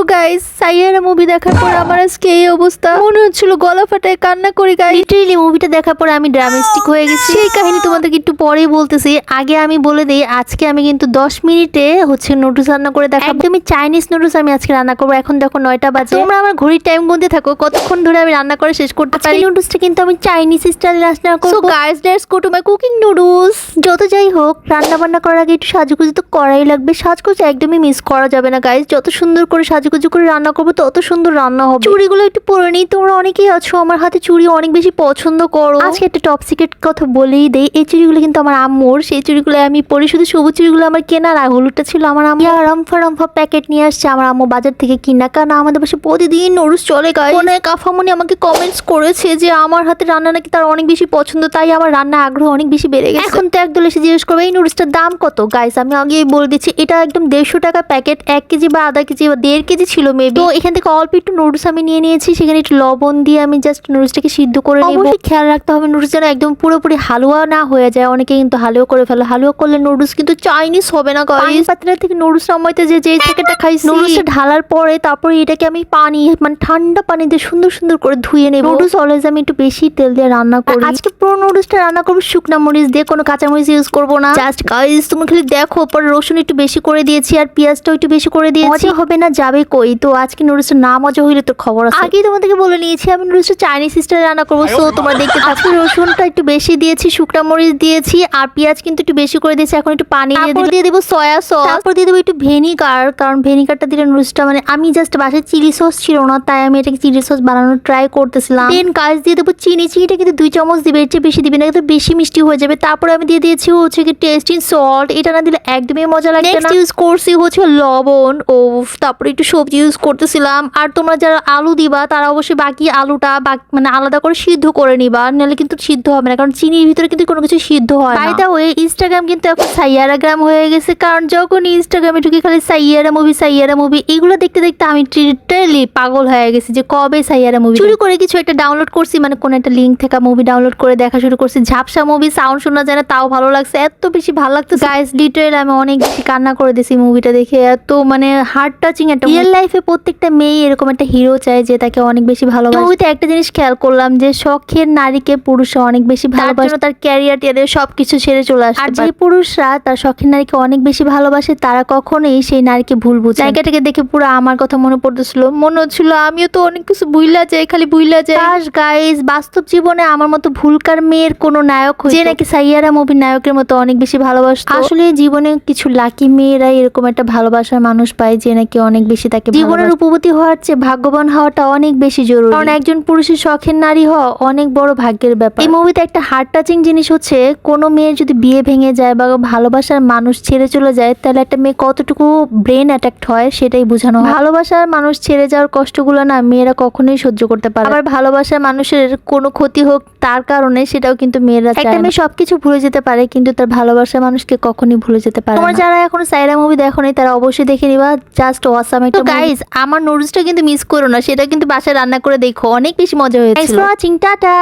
Movie দেখার পর আমার আজকে এই অবস্থা। মনে হচ্ছিল গলা ফাটায় কান্না করি গাই লিটারেলি মুভিটা দেখার পর আমি ড্রামাস্টিক হয়ে গেছি। সেই কাহিনী তোমাদেরকে একটু পরেই বলতেছি। আগে আমি বলে দিই আজকে আমি কিন্তু দশ মিনিটে হচ্ছে নুডলস রান্না করে দেখাবো। একদমই চাইনিজ নুডলস আমি আজকে রান্না করব। এখন দেখো নয়টা বাজে। তোমরা আমার ঘড়ির টাইম গুনতে থাকো। কতক্ষণ ধরে আমি রান্না করে শেষ করতে পারি? নুডলসটা কিন্তু আমি চাইনিজ স্টাইলে রান্না করব। Guys let's go to my cooking noodles যত যাই হোক রান্না বান্না করার আগে একটু সাজুগুজু তো করাই লাগবে। সাজগুজু একদমই মিস করা যাবে না গাইস যত সুন্দর করে সাজুগুজু করে রান্না করব তত সুন্দর রান্না হবে। চুড়িগুলো একটু পরে নিই তোমরা অনেকেই আছো আমার হাতে চুড়ি অনেক বেশি পছন্দ করো। আজকে একটা টপ সিক্রেট কথা বলেই দেই এই চুড়িগুলো কিন্তু আমার আম্মুর সেই চুড়িগুলো আমি পরি শুধু সবুজ চুড়িগুলো আমার কেনার আর হলুদটা ছিল আমার আম্মু রম্ফা রম্ফা প্যাকেট নিয়ে আসছে আমার আম্মু বাজার থেকে কিনা কারণ আমাদের পাশে প্রতিদিন নুডলস চলে গায়ে অনেক কাফামনি আমাকে কমেন্টস করেছে যে আমার হাতে রান্না নাকি তার অনেক বেশি পছন্দ তাই আমার রান্না আগ্রহ অনেক বেশি বেড়ে গেছে। এখন তো একদল এসে জিজ্ঞেস করবে এই নুডলসটার দাম কত? গাইস আমি আগেই বলে দিচ্ছি এটা একদম দেড়শো টাকা প্যাকেট এক কেজি বা আধা কেজি বা দেড় কেজি ছিল মেবি তো এখান থেকে অল্প একটু নুডলস আমি নিয়ে নিয়েছি সেখানে একটু লবণ দিয়ে আমি জাস্ট নুডলসটাকে সিদ্ধ করে নেব। অবশ্যই খেয়াল রাখতে হবে নুডলস যেন একদম পুরোপুরি হালুয়া না হয়ে যায়। অনেকে কিন্তু হালুয়া করে ফেলে। হালুয়া করলে নুডলস কিন্তু চাইনিজ হবে না গাইস পাতলা থেকে নুডলস নামাইতে যে যে প্যাকেটটা খাইছি। নুডলসটা ঢালার পরে তারপরে এটাকে আমি পানি মানে ঠান্ডা পানি দিয়ে সুন্দর সুন্দর করে ধুয়ে নেব। নুডলস অলওয়েজ আমি একটু বেশি তেল দিয়ে রান্না করি। আজকে পুরো নুডলসটা রান্না করব শুকনো মরিচ দিয়ে কোনো কাঁচা মরিচ ইউজ করব না। জাস্ট গাইস তুমি খালি দেখো পরে রসুন একটু বেশি করে দিয়েছি আর পেঁয়াজটাও একটু বেশি করে দিয়েছি। হবে না যাবে কই? তো আজকে নুডলসটা না মজা হইলে তো খবর আছে। আগেই তোমাদেরকে বলে নিয়েছি আমি নুডলসটা চাইনিজ স্টাইলে রান্না করব। সো তোমরা দেখতে থাকো রসুনটা একটু বেশি দিয়েছি শুকনা মরিচ দিয়েছি আর পেঁয়াজ কিন্তু একটু বেশি করে দিয়েছি এখন একটু পানি দিয়ে দিবো। দিয়ে দেবো সয়া সস তারপর দিয়ে দেবো একটু ভেনিগার কারণ ভেনিগারটা দিলে নুডলসটা মানে আমি জাস্ট বাসায় চিলি সস ছিল না তাই আমি এটাকে চিলি সস বানানোর ট্রাই করতেছিলাম। দেন কাজ দিয়ে দেবো চিনি। চিনিটা কিন্তু দুই চামচ দিবে এর চেয়ে বেশি দিবে না কিন্তু বেশি মিষ্টি হয়ে যাবে। তারপরে আমি দিয়ে দিয়েছি হচ্ছে কি টেস্টিং সল্ট এটা না দিলে একদমই মজা লাগবে না। ইউজ করছি হচ্ছে লবণ। ও তারপরে একটু সবজি ইউজ করতেছিলাম। আর তোমরা যারা আলু দিবা তারা অবশ্যই বাকি আলুটা মানে আলাদা করে সিদ্ধ করে নিবা। নাহলে কিন্তু সিদ্ধ হবে না কারণ চিনির ভিতরে কিন্তু কোনো কিছু সিদ্ধ হয় না। বাড়িতে ওই ইনস্টাগ্রাম কিন্তু এখন সাইয়ারা গ্রাম হয়ে গেছে কারণ যখন ইনস্টাগ্রামে ঢুকে খালি সাইয়ারা মুভি সাইয়ারা মুভি এগুলো দেখতে দেখতে আমি লিটারালি পাগল হয়ে গেছি যে কবে সাইয়ারা মুভি শুরু করে কিছু একটা ডাউনলোড করছি মানে কোনো একটা লিঙ্ক থেকে মুভি ডাউনলোড করে দেখা শুরু করছি। ঝাপসা মুভি সাউন্ড শোনা যায় না তাও ভালো লাগছে। এত বেশি ভালো লাগতো গাইস লিটারালি আমি অনেক বেশি কান্না করে দিয়েছি মুভিটা দেখে। এত মানে হার্ট টাচিং একটা রিয়েল লাইফে প্রত্যেকটা মেয়ে এরকম একটা হিরো চায় যে তাকে অনেক বেশি ভালোবাসে। মুভিতে একটা জিনিস খেয়াল করলাম যে শখের নারীকে পুরুষরা অনেক বেশি ভালোবাসে। তার ক্যারিয়ার টিয়ারিয়ার সবকিছু ছেড়ে চলে আসে আর যে পুরুষরা তার শখের নারীকে অনেক বেশি ভালোবাসে তারা কখনোই সেই নারীকে ভুল বুঝে জায়গাটাকে দেখে পুরো আমার কথা মনে পড়তেছিল। মনে হচ্ছিল আমিও তো অনেক কিছু বুইলা যাই খালি বুইলা যাই। কাশ গাইস বাস্তব জীবনে আমার মতো ভুলকার মেয়ের কোনো নায়ক। যে নাকি সাইয়ারা মুভির নায়কের মতো অনেক বেশি ভালোবাসতো। আসলে জীবনে কিছু লাকি মেয়েরা এরকম একটা ভালোবাসার মানুষ পায় যে নাকি অনেক বেশি তাকে জীবনের রূপবতী হওয়ার চেয়ে ভাগ্যবান হওয়াটা অনেক বেশি জরুরি। কারণ একজন পুরুষের শখের নারী হওয়া অনেক বড় ভাগ্যের ব্যাপার। এই মুভিতে একটা হার্ট টাচিং জিনিস হচ্ছে কোনো মেয়ের যদি বিয়ে ভেঙে যায় বা ভালোবাসার মানুষ ছেড়ে চলে যায় তাহলে একটা মেয়ে কতটুকু ব্রেন অ্যাটাক্ট হয় সেটাই বোঝানো ভালোবাসার মানুষ ছেড়ে যাওয়ার কষ্টগুলো না মেয়েরা কখনোই সহ্য করতে পারে। আবার ভালোবাসার মানুষের কোনো ক্ষতি হোক তার কারণে সেটাও কিন্তু মেয়েরা চায় একটা মেয়ে সবকিছু ভুলে যেতে পারে কিন্তু তার ভালোবাসার মানুষকে কখনোই ভুলে যেতে পারে তোমরা যারা এখনও সাইরা মুভি দেখো তারা অবশ্যই দেখে নিবা। জাস্ট ওয়াসাম একটা গাইস আমার নুডলসটা কিন্তু মিস করো না সেটা কিন্তু বাসায় রান্না করে দেখো অনেক বেশি মজা হয়েছে ওয়াচিং টাটা!